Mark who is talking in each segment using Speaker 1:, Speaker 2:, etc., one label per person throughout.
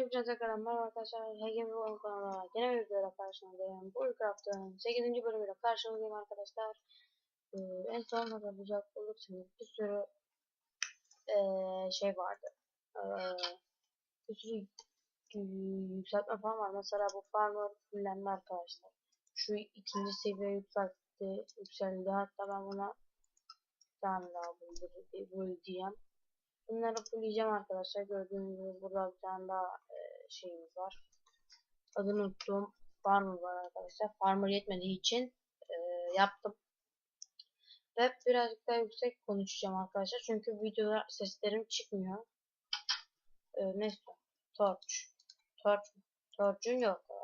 Speaker 1: Hepinize tekrar merhaba arkadaşlar. Hege bir oyun kanalı. Yine bir videoyla karşınızdayım. Bu Craft'ın 8. bölümüyle karşınızdayım arkadaşlar. Ee, en son hatırlayacak olursanız bir sürü ee, şey vardı. Ee, bir sürü yükseltme falan var. Mesela bu farmer fullendi arkadaşlar. Şu ikinci seviye yükseltti, yükseldi. Hatta ben buna bir tane daha buldu, bulacağım. Bunları fulleyeceğim arkadaşlar. Gördüğünüz gibi burada bir tane daha e, şeyimiz var. Adını unuttum. Farmer var arkadaşlar. Farmer yetmediği için e, yaptım. Ve birazcık daha yüksek konuşacağım arkadaşlar. Çünkü videoda seslerim çıkmıyor. E, neyse. Torch. Torch. Torch'un yok. E,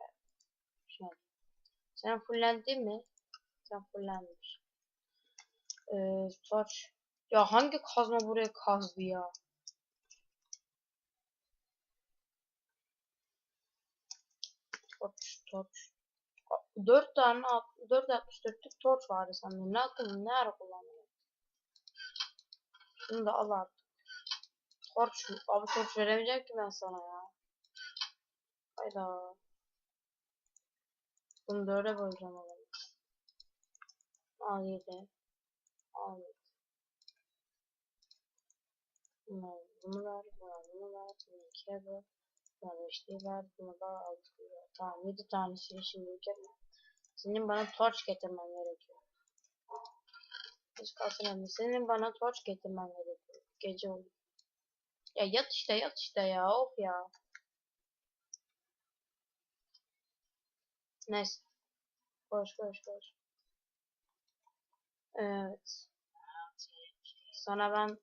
Speaker 1: Şey. Sen fullendin mi? Sen fullenmiş. E, torch. Ya hangi kazma buraya kazdı ya? Torch, torch. 4 tane 4.64'lük torch vardı sanırım. Ne akıllı ne ara kullanıyor. Şunu da al artık. Mu? Abi torch veremeyeceğim ki ben sana ya. Hayda. Bunu 4'e böleceğim oğlum. Al 7. Al 7. Bunu, bunu ver, bunu, bunu ver, bunu 2'ye böl. Buna 5'liği ver, bunu da 6'liği ver. Tamam 7 tanesini şimdi yapma. Senin bana torch getirmen gerekiyor. Hiç kalsın önemli. Senin bana torch getirmen gerekiyor. Gece oldu. Ya yat işte yat işte ya of ya. Neyse. Koş koş koş. Evet. Sana ben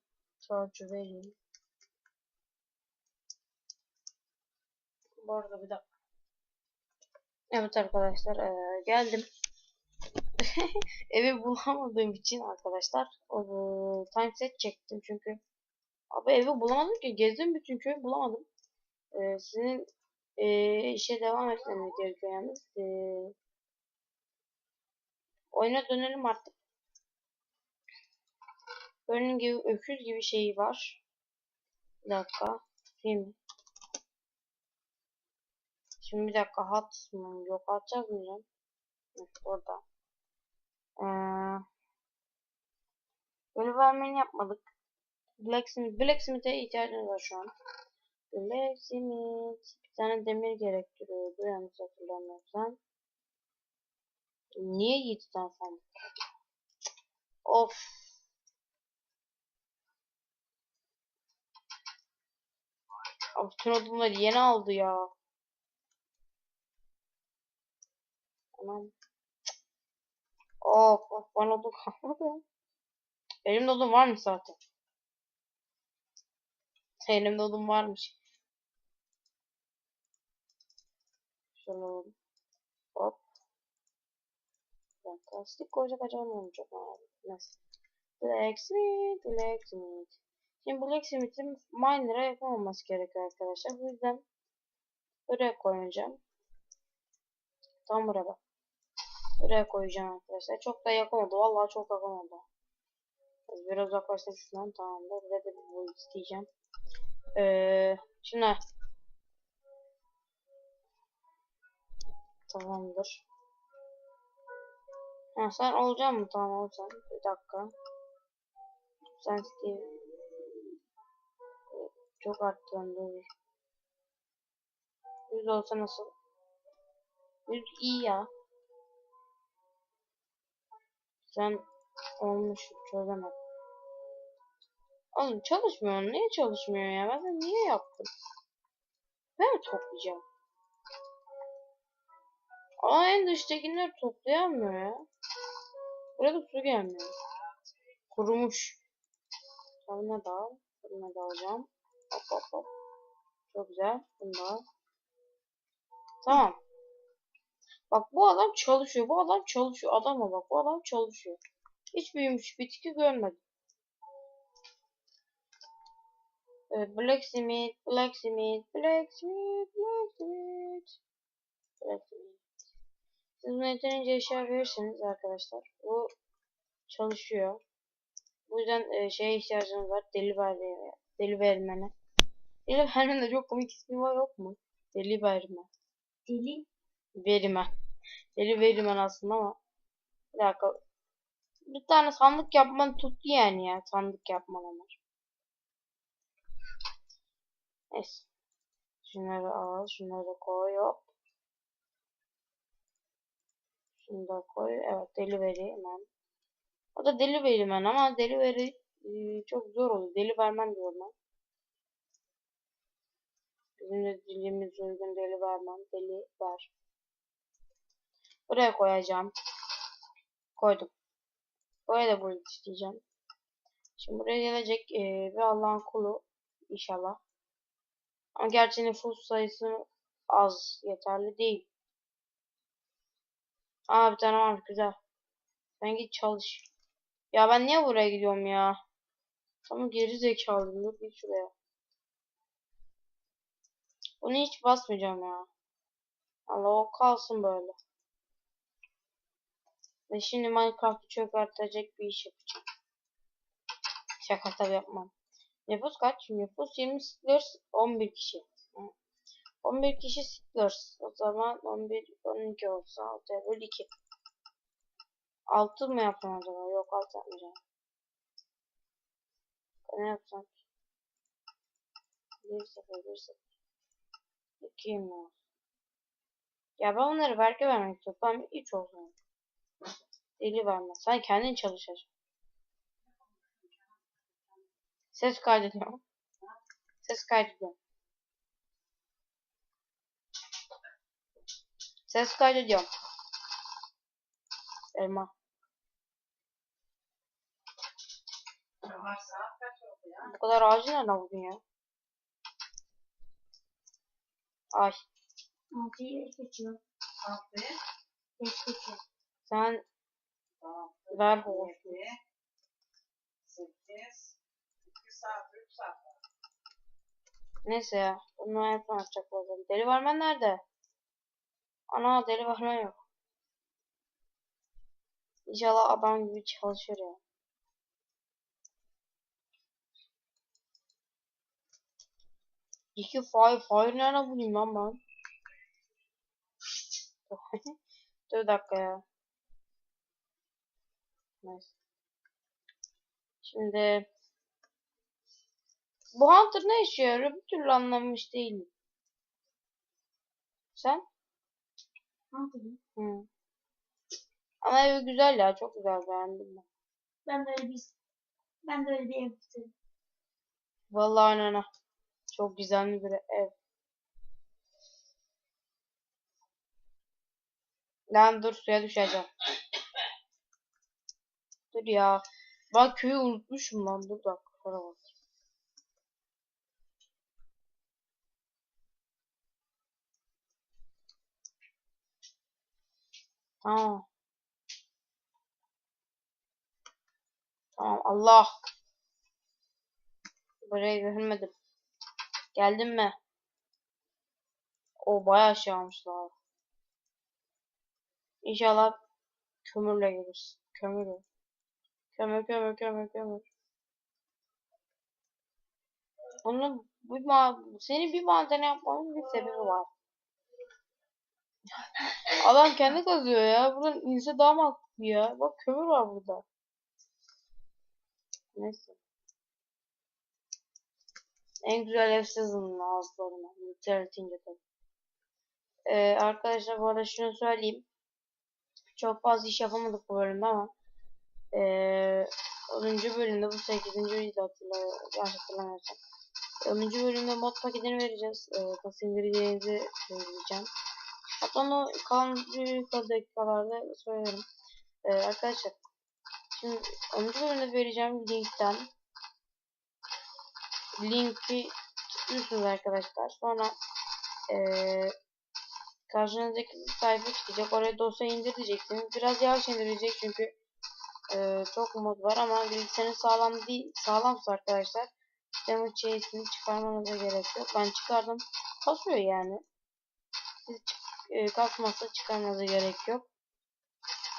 Speaker 1: torch'u vereyim. Bu arada bir dakika. Evet arkadaşlar eee, geldim. Evi bulamadığım için arkadaşlar o time set çektim çünkü abi evi bulamadım ki gezdim bütün köyü bulamadım. Eee, sizin eee, işe devam etmeniz gerekiyor yalnız. Eee, oyuna dönelim artık. Gördüğünüz gibi öküz gibi şeyi var. Bir dakika. Film. Şimdi bir dakika hat mı? Yok hat yazmayacağım. Hı, Orada. Ee, böyle vermeni yapmadık. Blacksmith, Blacksmith'e ihtiyacımız var şu an. Blacksmith. Bir tane demir gerektiriyordu yanlış hatırlamıyorsam. Niye 7 tane sandık? Of. Abi bütün odunları yeni aldı ya. Anam. Of of bana odun kalmadı. Elimde odun varmış zaten. Elimde odun varmış. Şöyle alalım. Hop. Fantastik koca kaçan olacak abi. Nasıl? Blacksmith, Blacksmith. Şimdi Blacksmith'in miner'a yakın olması gerekiyor arkadaşlar. Bu yüzden buraya koyacağım. Tam burada. Buraya koyacağım arkadaşlar. Çok da yakın oldu. Vallahi çok yakın oldu. Biraz uzaklaştım şundan. Tamamdır. Bir de bu isteyeceğim. Ee, şimdi Tamamdır. Ha, sen olacak mı? Tamam sen. Bir dakika. Sen Steve. Çok arttı dur. Yüz olsa nasıl? Yüz iyi ya. Sen olmuş çözemedim. Oğlum çalışmıyor. Niye çalışmıyor ya? Ben de niye yaptım? Ben toplayacağım? Aa en dıştakiler toplayamıyor ya. Burada su gelmiyor. Kurumuş. Bunu da al. Bunu hop. Çok güzel. Bunu da al. Tamam. Bak bu adam çalışıyor. Bu adam çalışıyor. Adama bak. Bu adam çalışıyor. Hiç büyümüş bitki görmedim. Ee, Blacksmith, Blacksmith, Blacksmith, Blacksmith. Blacksmith. Siz buna yeterince eşya verirseniz arkadaşlar bu çalışıyor. Bu yüzden e, şeye ihtiyacınız var. Deli vermeye, deli vermene. Deli Vermen de çok komik ismi var yok mu? Deli Vermen.
Speaker 2: Deli.
Speaker 1: Verimen. Deli Verimen aslında ama. Bir dakika. Bir tane sandık yapman tuttu yani ya. Sandık yapman ama. Neyse. Şunları al. Şunları da koy. Hop. Şunu da koy. Evet. Deli veri hemen. O da deli verimen ama deli veri e, çok zor oluyor. Deli vermem diyorum ben. Bizim de dilimiz uygun deli vermem. Deli ver. Buraya koyacağım. Koydum. Buraya da burada isteyeceğim. Şimdi buraya gelecek e, bir Allah'ın kulu inşallah. Ama gerçi nüfus sayısı az. Yeterli değil. Aa bir tane var güzel. Sen git çalış. Ya ben niye buraya gidiyorum ya? Tamam geri. Dur git şuraya. Bunu hiç basmayacağım ya. Allah o kalsın böyle. Ve şimdi Minecraft'ı çökertecek bir iş yapacağım. Şaka tabi yapmam. Nüfus kaç? Nüfus 20 Sticklers 11 kişi. Hı. 11 kişi Sticklers. O zaman 11, 12 olsa 6 böl 2. 6 mı yapsam acaba? Yok 6 yapmayacağım. Ne yapsam? 1 0 1 0 2 mi olsun? Ya ben onları belki vermek istiyorum. Tamam 3 olsun. Deli vermez. Sen kendin çalışacaksın. Ses kaydediyorum. Ses kaydediyorum. Ses kaydediyorum. Elma. Bu kadar ağacı nereden buldun ya? Ay.
Speaker 2: Altıyı geç geçiyor.
Speaker 3: Altı.
Speaker 2: Geç geçiyor.
Speaker 1: Sen
Speaker 3: Tamam.
Speaker 1: ver.
Speaker 3: Yedi. Sekiz. İki saat, üç saat. var.
Speaker 1: Neyse ya. Bunu hep yapacak bakalım. Deli vermen nerede? Ana deli vermen yok. İnşallah adam gibi çalışır ya. İki fire fire nerede bulayım lan ben? Dur dakika ya. Neyse. Şimdi bu Hunter ne işe yarıyor? Bir türlü anlamış değilim. Sen?
Speaker 2: Yapayım?
Speaker 1: Hı. Ama evi güzel ya. Çok güzel beğendim ben.
Speaker 2: Ben de öyle bir ben de öyle bir ev istedim.
Speaker 1: Vallahi anana. Çok güzel bir ev. Lan dur suya düşeceğim. Dur ya. Bak köyü unutmuşum lan. Dur bak. Şuna bak. Tamam. Tamam Allah. Buraya görmedim. Geldin mi? O bayağı şey almışlar. İnşallah kömürle geliriz. Kömür. Kömür kömür kömür kömür. Bir ma seni bir maden yapmanın bir sebebi var. Adam kendi kazıyor ya. Buradan inse daha mantıklı ya. Bak kömür var burada. Neyse. En güzel ev sizin ağızlarına. Literaltince tabii. Ee, arkadaşlar bu arada şunu söyleyeyim. Çok fazla iş yapamadık bu bölümde ama ee, 10. bölümde bu 8. videoda hatırlamıyorum. Yanlış hatırlamıyorsam. 10. bölümde mod paketini vereceğiz. Ee, nasıl indireceğinizi söyleyeceğim. Hatta onu kalan dakikalarda söylerim. Ee, arkadaşlar şimdi 10. bölümde vereceğim linkten linki tıklıyorsunuz arkadaşlar. Sonra ee, karşınızdaki sayfa çıkacak. Oraya dosya indir diyeceksiniz. Biraz yavaş indirecek çünkü ee, çok mod var ama bilgisayarın sağlam değil. Sağlamsa arkadaşlar damage chase'ini çıkarmanıza gerek yok. Ben çıkardım. Kasıyor yani. Siz e, kasmazsa çıkarmanıza gerek yok.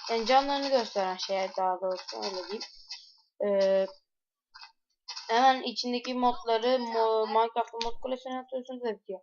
Speaker 1: Yani canlarını gösteren şey daha doğrusu öyle diyeyim. Ee, Hemen içindeki modları mo Minecraft'ta mod kulesine atıyorsunuz bitiyor.